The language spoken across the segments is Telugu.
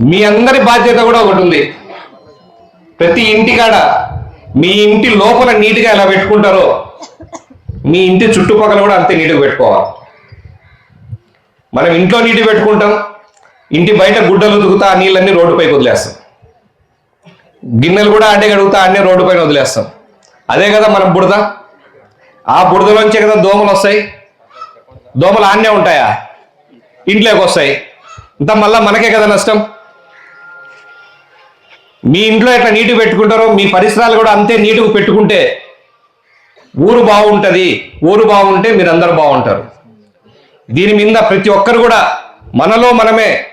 మీ అందరి బాధ్యత కూడా ఒకటి ఉంది. ప్రతి ఇంటికాడ మీ ఇంటి లోపల నీట్గా ఎలా పెట్టుకుంటారో మీ ఇంటి చుట్టుపక్కల కూడా అంతే నీట్గా పెట్టుకోవాలి. మనం ఇంట్లో నీటి పెట్టుకుంటాం ఇంటి బయట గుడ్డలు ఉతుకుతా ఆ నీళ్ళన్నీ రోడ్డుపైకి వదిలేస్తాం. గిన్నెలు కూడా అడ్డే కడుగుతా అన్నీ రోడ్డుపైన వదిలేస్తాం. అదే కదా మనం బుడద. ఆ బుడదలోంచే కదా దోమలు వస్తాయి. దోమలు ఆన్నే ఉంటాయా? ఇంట్లోకి వస్తాయి. ఇంత మళ్ళా మనకే కదా నష్టం. మీ ఇంట్లో ఎట్లా నీటి పెట్టుకుంటారో మీ పరిసరాలు కూడా అంతే నీటుగా పెట్టుకుంటే ఊరు బాగుంటుంది. ఊరు బాగుంటే మీరందరూ బాగుంటారు. దీని మీద ప్రతి ఒక్కరు కూడా మనలో మనమే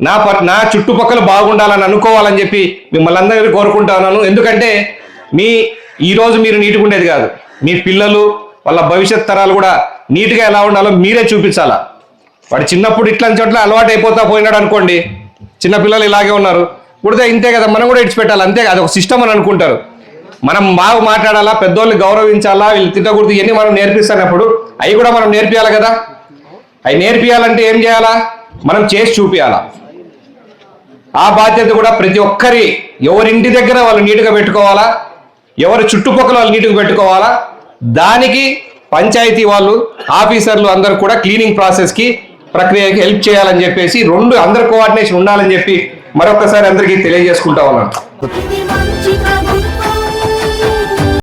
నా ప- నా చుట్టుపక్కల బాగుండాలని అనుకోవాలని చెప్పి మిమ్మల్ని అందరికీ కోరుకుంటున్నాను. ఎందుకంటే మీ ఈరోజు మీరు నీటుగా ఉండేది కాదు. మీ పిల్లలు వాళ్ళ భవిష్యత్ తరాలు కూడా నీట్గా ఎలా ఉండాలో మీరే చూపించాలా. వాడు చిన్నప్పుడు ఇట్లాంటి చోట్ల అలవాటు అయిపోతా పోయినాడు అనుకోండి చిన్నపిల్లలు ఇలాగే ఉన్నారు. కుడితే ఇంతే కదా మనం కూడా ఇడిచిపెట్టాలి అంతే అది ఒక సిస్టమ్ అని అనుకుంటారు. మనం బాగా మాట్లాడాలా పెద్దోళ్ళు గౌరవించాలా వీళ్ళు తిట్టకూడదు ఇవన్నీ మనం నేర్పిస్తున్నప్పుడు అవి కూడా మనం నేర్పియాలి కదా? అవి నేర్పియాలంటే ఏం చేయాలా? మనం చేసి చూపించాలా ఆ బాధ్యత కూడా ప్రతి ఒక్కరి ఎవరింటి దగ్గర వాళ్ళు నీట్గా పెట్టుకోవాలా? ఎవరి చుట్టుపక్కల వాళ్ళు నీట్గా పెట్టుకోవాలా? దానికి పంచాయతీ వాళ్ళు ఆఫీసర్లు అందరూ కూడా క్లీనింగ్ ప్రాసెస్కి ప్రక్రియకి హెల్ప్ చేయాలని చెప్పేసి రెండు అందరి కోఆర్డినేషన్ ఉండాలని చెప్పి మరొకసారి అందరికీ తెలియజేసుకుంటా ఉన్నాను.